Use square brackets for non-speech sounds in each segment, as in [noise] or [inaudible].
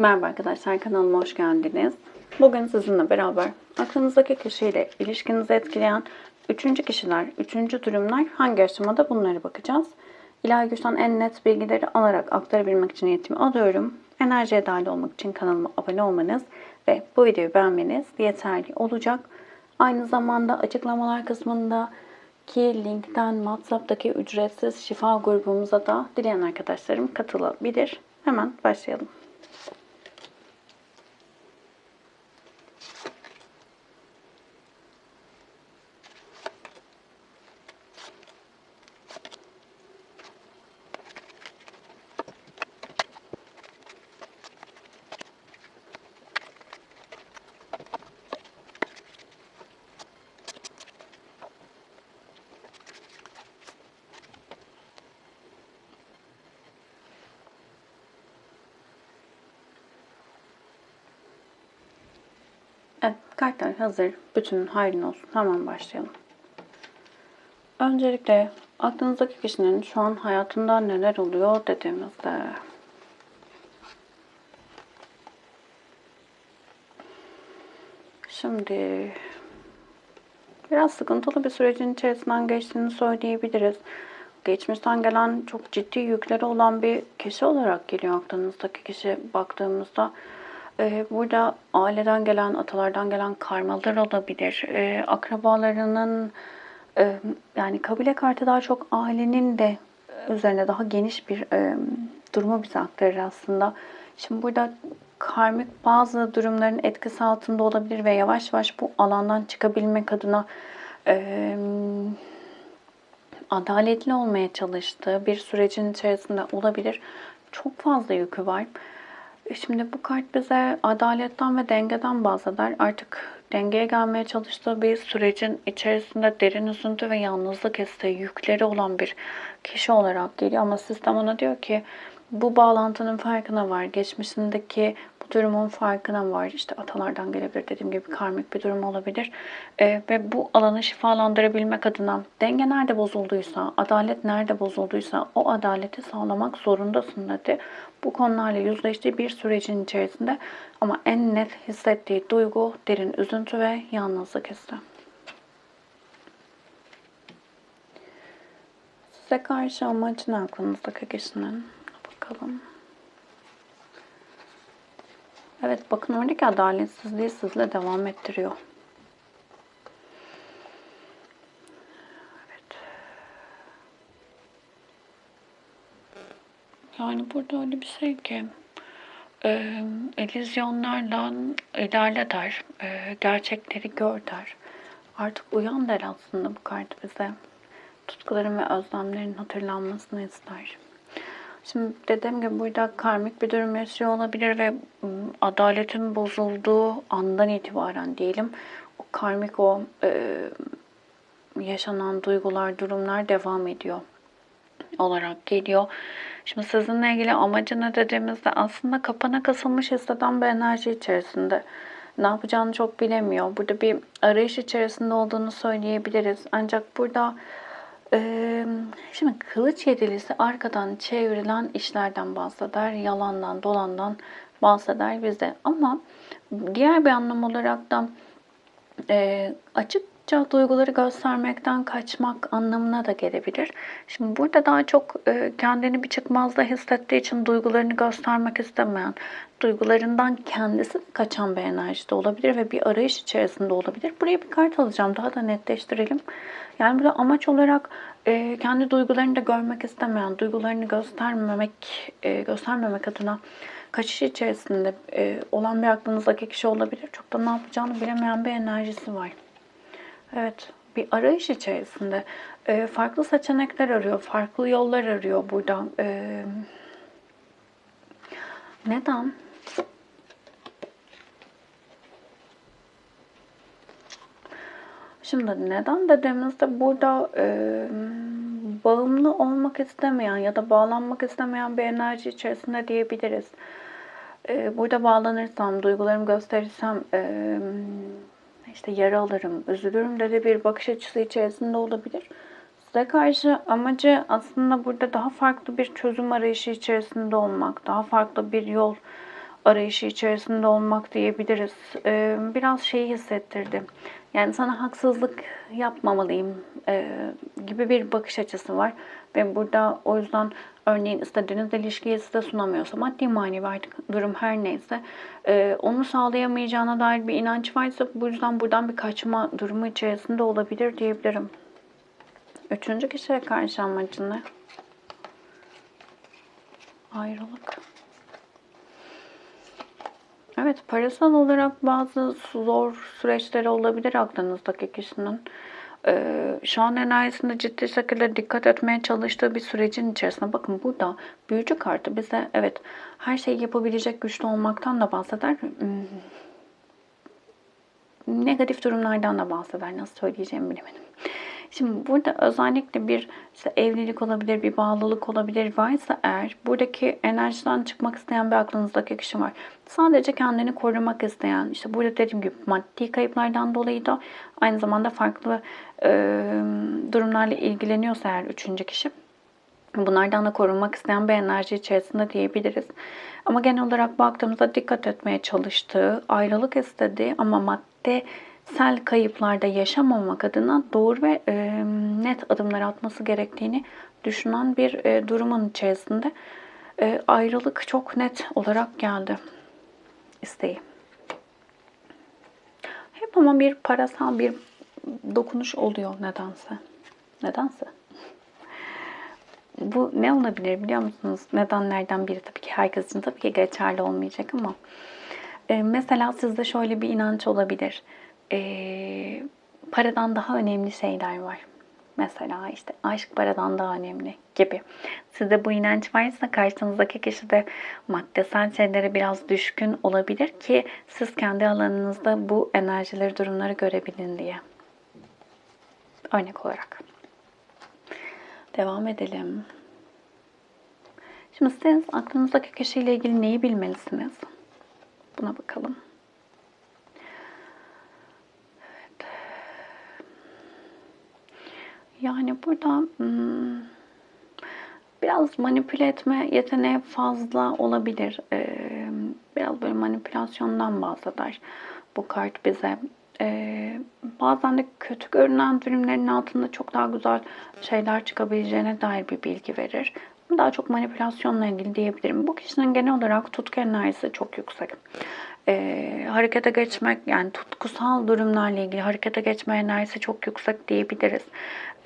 Merhaba arkadaşlar kanalıma hoş geldiniz. Bugün sizinle beraber aklınızdaki kişiyle ilişkinizi etkileyen üçüncü kişiler, üçüncü durumlar hangi aşamada bunlara bakacağız. İlahi güçten en net bilgileri alarak aktarabilmek için niyetimi alıyorum. Enerjiye dahil olmak için kanalıma abone olmanız ve bu videoyu beğenmeniz yeterli olacak. Aynı zamanda açıklamalar kısmında ki linkten WhatsApp'taki ücretsiz şifa grubumuza da dileyen arkadaşlarım katılabilir. Hemen başlayalım. Evet, kartlar hazır. Bütün hayrın olsun. Hemen başlayalım. Öncelikle aklınızdaki kişinin şu an hayatında neler oluyor dediğimizde Şimdi biraz sıkıntılı bir sürecin içerisinden geçtiğini söyleyebiliriz. Geçmişten gelen çok ciddi yükleri olan bir kişi olarak geliyor aklınızdaki kişi baktığımızda. Ee, burada aileden gelen, atalardan gelen karmalar olabilir. Ee, akrabalarının e, yani kabile kartı daha çok ailenin de üzerine daha geniş bir e, durumu bize aktarır aslında. Şimdi burada karmik bazı durumların etkisi altında olabilir ve yavaş yavaş bu alandan çıkabilmek adına e, adaletli olmaya çalıştığı bir sürecin içerisinde olabilir. Çok fazla yükü var. E, Şimdi bu kart bize adaletten ve dengeden bahseder. Artık dengeye gelmeye çalıştığı bir sürecin içerisinde derin üzüntü ve yalnızlık hissi, yükleri olan bir kişi olarak geliyor. Ama sistem ona diyor ki bu bağlantının farkına var. Geçmişindeki durumun farkına var. İşte atalardan gelebilir dediğim gibi karmik bir durum olabilir. Ee, ve bu alanı şifalandırabilmek adına denge nerede bozulduysa, adalet nerede bozulduysa o adaleti sağlamak zorundasın dedi. Bu konularla yüzleştiği bir sürecin içerisinde ama en net hissettiği duygu derin üzüntü ve yalnızlık hissi. Size karşı amacı ne aklınızdaki kişinin? Bakalım. Evet bakın oradaki adaletsizliği sizle devam ettiriyor. Evet. Yani burada öyle bir şey ki e, illüzyonlardan ilerle der, e, gerçekleri gör der. Artık uyan der aslında bu kart bize. Tutkuların ve özlemlerin hatırlanmasını ister. Şimdi dediğim gibi burada karmik bir durum yaşıyor olabilir ve adaletin bozulduğu andan itibaren diyelim o karmik o e, yaşanan duygular, durumlar devam ediyor olarak geliyor. Şimdi sizinle ilgili amacı ne dediğimizde aslında kapana kasılmış hisseden bir enerji içerisinde. Ne yapacağını çok bilemiyor. Burada bir arayış içerisinde olduğunu söyleyebiliriz. Ancak burada ee, şimdi kılıç yedilisi arkadan çevrilen işlerden bahseder, yalandan, dolandan bahseder bize. Ama diğer bir anlam olarak da e, açıkça duyguları göstermekten kaçmak anlamına da gelebilir. Şimdi burada daha çok e, kendini bir çıkmazda hissettiği için duygularını göstermek istemeyen, duygularından kendisi kaçan bir enerji de olabilir ve bir arayış içerisinde olabilir. Buraya bir kart alacağım daha da netleştirelim. Yani burada amaç olarak e, kendi duygularını da görmek istemeyen, duygularını göstermemek e, göstermemek adına kaçış içerisinde e, olan bir aklınızdaki kişi olabilir. Çok da ne yapacağını bilemeyen bir enerjisi var. Evet, bir arayış içerisinde. E, farklı seçenekler arıyor, farklı yollar arıyor buradan. E, neden? Şimdi neden dediğimizde burada e, bağımlı olmak istemeyen ya da bağlanmak istemeyen bir enerji içerisinde diyebiliriz. E, burada bağlanırsam, duygularımı gösterirsem e, işte yara alırım, üzülürüm dedi bir bakış açısı içerisinde olabilir. Size karşı amacı aslında burada daha farklı bir çözüm arayışı içerisinde olmak, daha farklı bir yol arayışı içerisinde olmak diyebiliriz. Ee, biraz şeyi hissettirdi. Yani sana haksızlık yapmamalıyım e, gibi bir bakış açısı var. Ve burada o yüzden örneğin istediğiniz ilişkiyi size sunamıyorsa, maddi manevi artık durum her neyse, e, onu sağlayamayacağına dair bir inanç varsa bu yüzden buradan bir kaçma durumu içerisinde olabilir diyebilirim. Üçüncü kişiye karşı amacın ne? Ayrılık. Evet, parasal olarak bazı zor süreçleri olabilir aklınızdaki kişinin. Ee, şu an enerjisinde ciddi şekilde dikkat etmeye çalıştığı bir sürecin içerisinde. Bakın burada büyücü kartı bize evet her şeyi yapabilecek güçlü olmaktan da bahseder. Hmm, Negatif durumlardan da bahseder. Nasıl söyleyeceğimi bilemedim. Şimdi burada özellikle bir işte evlilik olabilir, bir bağlılık olabilir varsa eğer buradaki enerjiden çıkmak isteyen bir aklınızdaki kişi var. Sadece kendini korumak isteyen, işte burada dediğim gibi maddi kayıplardan dolayı da aynı zamanda farklı e, durumlarla ilgileniyorsa eğer üçüncü kişi Bunlardan da korunmak isteyen bir enerji içerisinde diyebiliriz. Ama genel olarak baktığımızda dikkat etmeye çalıştığı, ayrılık istediği ama maddesel kayıplarda yaşamamak adına doğru ve e, net adımlar atması gerektiğini düşünen bir e, durumun içerisinde e, ayrılık çok net olarak geldi isteği. Hep ama bir parasal bir dokunuş oluyor nedense. Nedense. Bu ne olabilir biliyor musunuz? Nedenlerden biri tabii ki herkes için tabii ki geçerli olmayacak ama e, mesela sizde şöyle bir inanç olabilir. E, paradan daha önemli şeyler var. Mesela işte aşk paradan daha önemli gibi. Sizde bu inanç varsa karşınızdaki kişi de maddesel şeylere biraz düşkün olabilir ki siz kendi alanınızda bu enerjileri, durumları görebilin diye. Örnek olarak. Devam edelim. Şimdi siz aklınızdaki kişiyle ilgili neyi bilmelisiniz? Buna bakalım. Yani burada hmm, biraz manipüle etme yeteneği fazla olabilir. Ee, biraz böyle manipülasyondan bahseder bu kart bize. Ee, bazen de kötü görünen durumların altında çok daha güzel şeyler çıkabileceğine dair bir bilgi verir. Daha çok manipülasyonla ilgili diyebilirim. Bu kişinin genel olarak tutku enerjisi çok yüksek. Ee, harekete geçmek yani tutkusal durumlarla ilgili harekete geçme enerjisi çok yüksek diyebiliriz.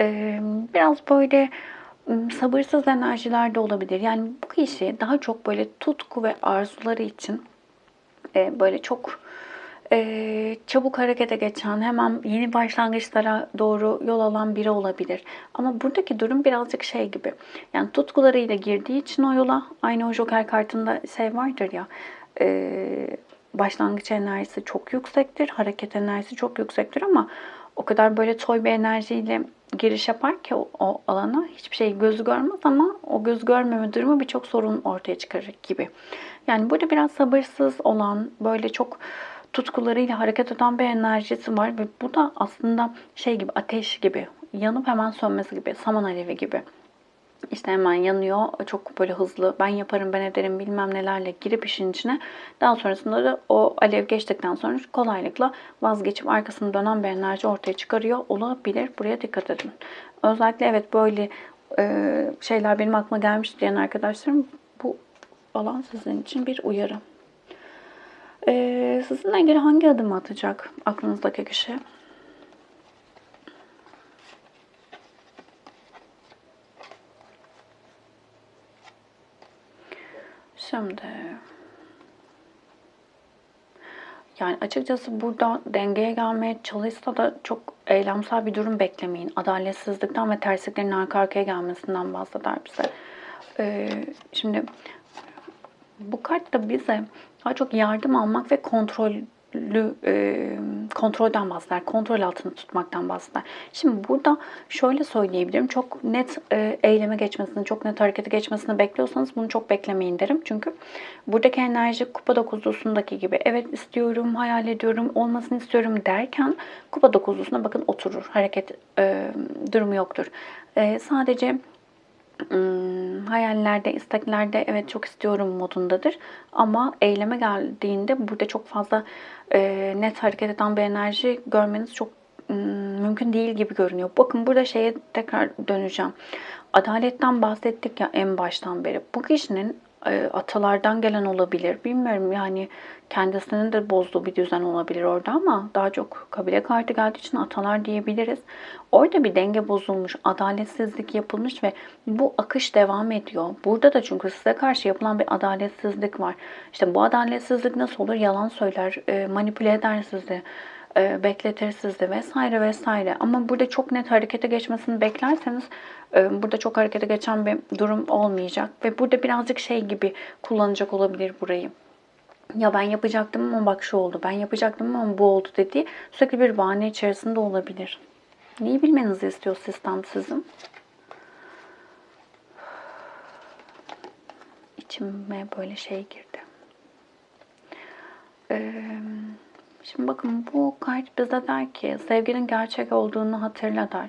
Ee, biraz böyle sabırsız enerjiler de olabilir. Yani bu kişi daha çok böyle tutku ve arzuları için e, böyle çok e, çabuk harekete geçen, hemen yeni başlangıçlara doğru yol alan biri olabilir. Ama buradaki durum birazcık şey gibi. Yani tutkularıyla girdiği için o yola, aynı o Joker kartında şey vardır ya, e, başlangıç enerjisi çok yüksektir, hareket enerjisi çok yüksektir ama o kadar böyle toy bir enerjiyle giriş yapar ki o, o alana hiçbir şey gözü görmez ama o göz görmeme durumu birçok sorun ortaya çıkarır gibi. Yani burada biraz sabırsız olan, böyle çok tutkularıyla hareket eden bir enerjisi var ve bu da aslında şey gibi ateş gibi yanıp hemen sönmesi gibi saman alevi gibi. İşte hemen yanıyor çok böyle hızlı ben yaparım ben ederim bilmem nelerle girip işin içine daha sonrasında da o alev geçtikten sonra kolaylıkla vazgeçip arkasını dönen bir enerji ortaya çıkarıyor olabilir. Buraya dikkat edin. Özellikle evet böyle e, şeyler benim aklıma gelmiş diyen arkadaşlarım bu alan sizin için bir uyarı. Ee, sizinle ilgili hangi adım atacak aklınızdaki kişi? Şimdi yani açıkçası burada dengeye gelmeye çalışsa da çok eylemsel bir durum beklemeyin. Adaletsizlikten ve tersliklerin arka arkaya gelmesinden bahseder bize. Ee, şimdi bu kart da bize daha çok yardım almak ve kontrollü e, kontrolden bahseder. Kontrol altında tutmaktan bahseder. Şimdi burada şöyle söyleyebilirim. Çok net e, eyleme geçmesini, çok net harekete geçmesini bekliyorsanız bunu çok beklemeyin derim. Çünkü buradaki enerji kupa dokuzlusundaki gibi evet istiyorum, hayal ediyorum, olmasını istiyorum derken kupa dokuzlusuna bakın oturur. Hareket e, durumu yoktur. E, sadece hayallerde, isteklerde evet çok istiyorum modundadır. Ama eyleme geldiğinde burada çok fazla e, net hareket eden bir enerji görmeniz çok ım, mümkün değil gibi görünüyor. Bakın burada şeye tekrar döneceğim. Adaletten bahsettik ya en baştan beri. Bu kişinin atalardan gelen olabilir. Bilmiyorum yani kendisinin de bozduğu bir düzen olabilir orada ama daha çok kabile kartı geldiği için atalar diyebiliriz. Orada bir denge bozulmuş, adaletsizlik yapılmış ve bu akış devam ediyor. Burada da çünkü size karşı yapılan bir adaletsizlik var. İşte bu adaletsizlik nasıl olur? Yalan söyler, e, manipüle eder sizi e, bekletir sizi vesaire vesaire. Ama burada çok net harekete geçmesini beklerseniz e, burada çok harekete geçen bir durum olmayacak. Ve burada birazcık şey gibi kullanacak olabilir burayı. Ya ben yapacaktım ama bak şu oldu, ben yapacaktım ama bu oldu dediği sürekli bir bahane içerisinde olabilir. Neyi bilmenizi istiyor sistem sizin? İçime böyle şey girdi. Eee Şimdi bakın bu kart bize der ki sevginin gerçek olduğunu hatırla der.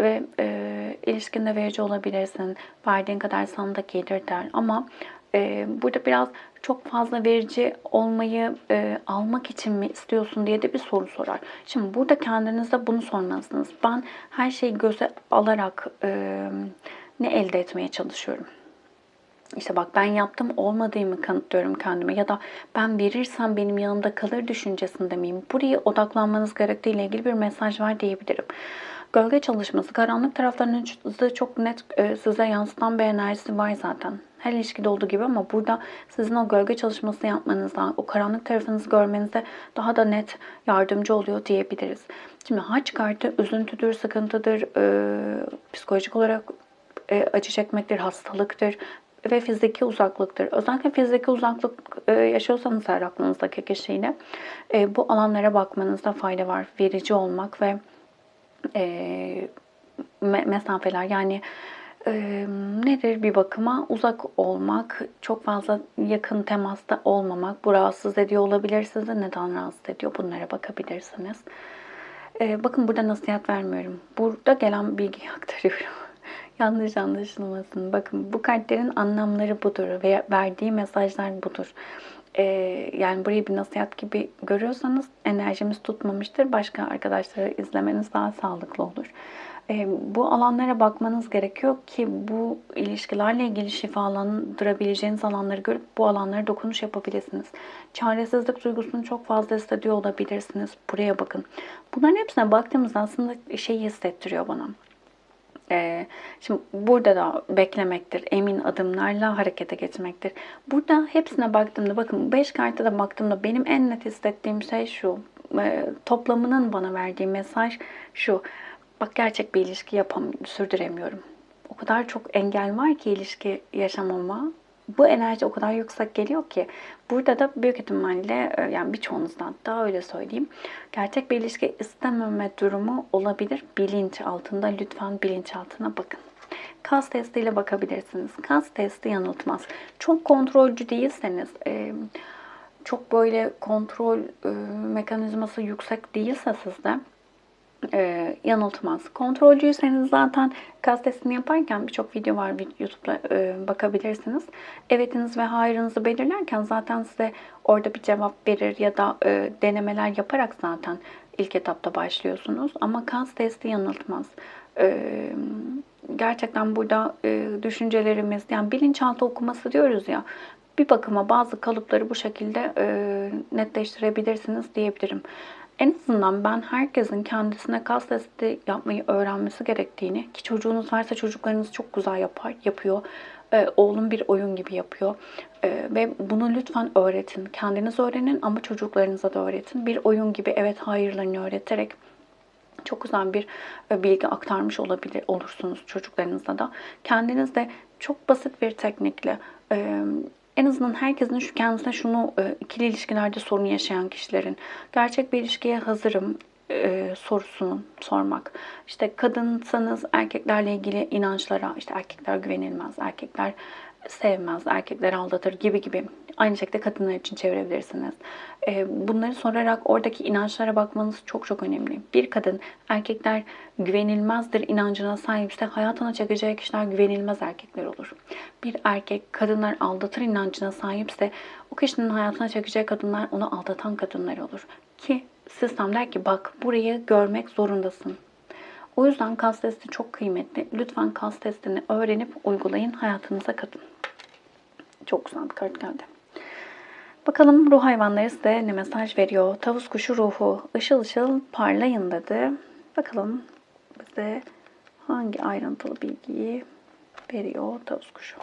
Ve e, ilişkinde verici olabilirsin. Verdiğin kadar sana da gelir der. Ama e, burada biraz çok fazla verici olmayı e, almak için mi istiyorsun diye de bir soru sorar. Şimdi burada kendinize bunu sormalısınız. Ben her şeyi göze alarak e, ne elde etmeye çalışıyorum? İşte bak ben yaptım olmadığımı kanıtlıyorum kendime ya da ben verirsem benim yanımda kalır düşüncesinde miyim? Buraya odaklanmanız gerektiğiyle ilgili bir mesaj var diyebilirim. Gölge çalışması, karanlık taraflarınızı çok net e, size yansıtan bir enerjisi var zaten. Her ilişkide olduğu gibi ama burada sizin o gölge çalışması yapmanızda, o karanlık tarafınızı görmenize daha da net yardımcı oluyor diyebiliriz. Şimdi haç kartı üzüntüdür, sıkıntıdır, e, psikolojik olarak e, acı çekmektir, hastalıktır, ve fiziki uzaklıktır. Özellikle fiziki uzaklık e, yaşıyorsanız her aklınızdaki kişiyle e, bu alanlara bakmanızda fayda var. Verici olmak ve e, mesafeler yani nedir bir bakıma uzak olmak, çok fazla yakın temasta olmamak, bu rahatsız ediyor olabilir sizi. Neden rahatsız ediyor? Bunlara bakabilirsiniz. bakın burada nasihat vermiyorum. Burada gelen bilgiyi [laughs] aktarıyorum. Yanlış anlaşılmasın. Bakın bu kartların anlamları budur ve verdiği mesajlar budur. Ee, yani burayı bir nasihat gibi görüyorsanız enerjimiz tutmamıştır. Başka arkadaşları izlemeniz daha sağlıklı olur. Ee, bu alanlara bakmanız gerekiyor ki bu ilişkilerle ilgili şifalandırabileceğiniz alanları görüp bu alanlara dokunuş yapabilirsiniz. Çaresizlik duygusunu çok fazla hissediyor olabilirsiniz. Buraya bakın. Bunların hepsine baktığımızda aslında şeyi hissettiriyor bana ee, şimdi burada da beklemektir, emin adımlarla harekete geçmektir. Burada hepsine baktığımda, bakın 5 karta da baktığımda benim en net hissettiğim şey şu. E, toplamının bana verdiği mesaj şu. Bak gerçek bir ilişki yapam sürdüremiyorum. O kadar çok engel var ki ilişki yaşamama bu enerji o kadar yüksek geliyor ki burada da büyük ihtimalle e, yani birçoğunuzdan daha öyle söyleyeyim. Gerçek bir ilişki istememe durumu olabilir. Bilinç altında lütfen bilinç altına bakın. Kas testiyle bakabilirsiniz. Kas testi yanıltmaz. Çok kontrolcü değilseniz, e, çok böyle kontrol e, mekanizması yüksek değilse sizde e, yanıltmaz. Kontrolcüyseniz zaten kas testini yaparken birçok video var YouTube'da e, bakabilirsiniz. Evetiniz ve hayırınızı belirlerken zaten size orada bir cevap verir ya da e, denemeler yaparak zaten ilk etapta başlıyorsunuz. Ama kas testi yanıltmaz. E, gerçekten burada e, düşüncelerimiz yani bilinçaltı okuması diyoruz ya bir bakıma bazı kalıpları bu şekilde e, netleştirebilirsiniz diyebilirim. En azından ben herkesin kendisine kas testi yapmayı öğrenmesi gerektiğini ki çocuğunuz varsa çocuklarınız çok güzel yapar, yapıyor. Ee, oğlum bir oyun gibi yapıyor. Ee, ve bunu lütfen öğretin. Kendiniz öğrenin ama çocuklarınıza da öğretin. Bir oyun gibi evet hayırlarını öğreterek çok güzel bir e, bilgi aktarmış olabilir olursunuz çocuklarınızla da. Kendiniz de çok basit bir teknikle en azından herkesin şu kendisine şunu e, ikili ilişkilerde sorun yaşayan kişilerin gerçek bir ilişkiye hazırım e, sorusunu sormak. İşte kadınsanız erkeklerle ilgili inançlara, işte erkekler güvenilmez, erkekler sevmez, erkekler aldatır gibi gibi Aynı şekilde kadınlar için çevirebilirsiniz. Ee, bunları sorarak oradaki inançlara bakmanız çok çok önemli. Bir kadın erkekler güvenilmezdir inancına sahipse hayatına çekeceği kişiler güvenilmez erkekler olur. Bir erkek kadınlar aldatır inancına sahipse o kişinin hayatına çekeceği kadınlar onu aldatan kadınlar olur. Ki sistem der ki bak burayı görmek zorundasın. O yüzden kas testi çok kıymetli. Lütfen kas testini öğrenip uygulayın hayatınıza katın. Çok güzel bir kart geldi. Bakalım ruh hayvanları size ne mesaj veriyor? Tavus kuşu ruhu ışıl ışıl parlayın dedi. Bakalım bize hangi ayrıntılı bilgiyi veriyor tavus kuşu.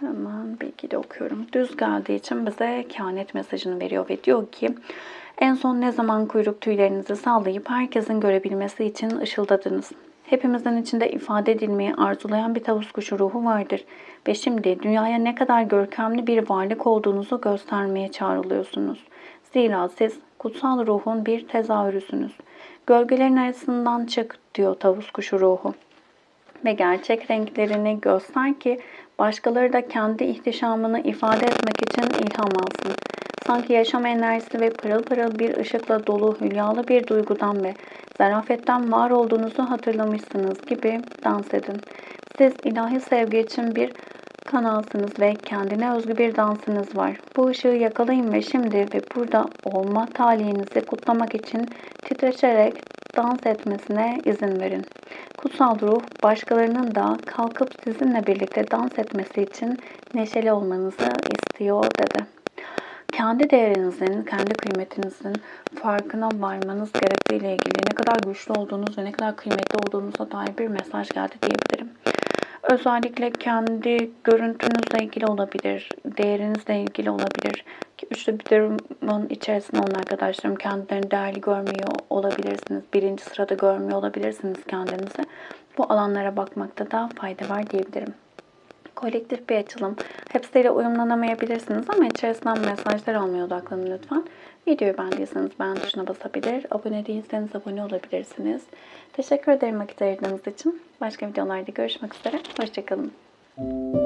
Hemen bilgiyi de okuyorum. Düz geldiği için bize kehanet mesajını veriyor ve diyor ki en son ne zaman kuyruk tüylerinizi sallayıp herkesin görebilmesi için ışıldadınız. Hepimizin içinde ifade edilmeyi arzulayan bir tavus kuşu ruhu vardır. Ve şimdi dünyaya ne kadar görkemli bir varlık olduğunuzu göstermeye çağrılıyorsunuz. Zira siz kutsal ruhun bir tezahürüsünüz. Gölgelerin arasından çık diyor tavus kuşu ruhu ve gerçek renklerini göster ki başkaları da kendi ihtişamını ifade etmek için ilham alsın. Sanki yaşam enerjisi ve pırıl pırıl bir ışıkla dolu hülyalı bir duygudan ve zarafetten var olduğunuzu hatırlamışsınız gibi dans edin. Siz ilahi sevgi için bir kanalsınız ve kendine özgü bir dansınız var. Bu ışığı yakalayın ve şimdi ve burada olma talihinizi kutlamak için titreşerek dans etmesine izin verin. Kutsal ruh başkalarının da kalkıp sizinle birlikte dans etmesi için neşeli olmanızı istiyor dedi. Kendi değerinizin, kendi kıymetinizin farkına varmanız gerektiğiyle ilgili ne kadar güçlü olduğunuz ve ne kadar kıymetli olduğunuza dair bir mesaj geldi diyebilirim. Özellikle kendi görüntünüzle ilgili olabilir, değerinizle ilgili olabilir. Ki üçlü bir durumun içerisinde olan arkadaşlarım kendilerini değerli görmüyor olabilirsiniz. Birinci sırada görmüyor olabilirsiniz kendinizi. Bu alanlara bakmakta da fayda var diyebilirim. Kolektif bir açılım. Hepsiyle uyumlanamayabilirsiniz ama içerisinden mesajlar almaya odaklanın lütfen. Videoyu beğendiyseniz beğen tuşuna basabilir. Abone değilseniz abone olabilirsiniz. Teşekkür ederim vakit ayırdığınız için. Başka videolarda görüşmek üzere. Hoşçakalın.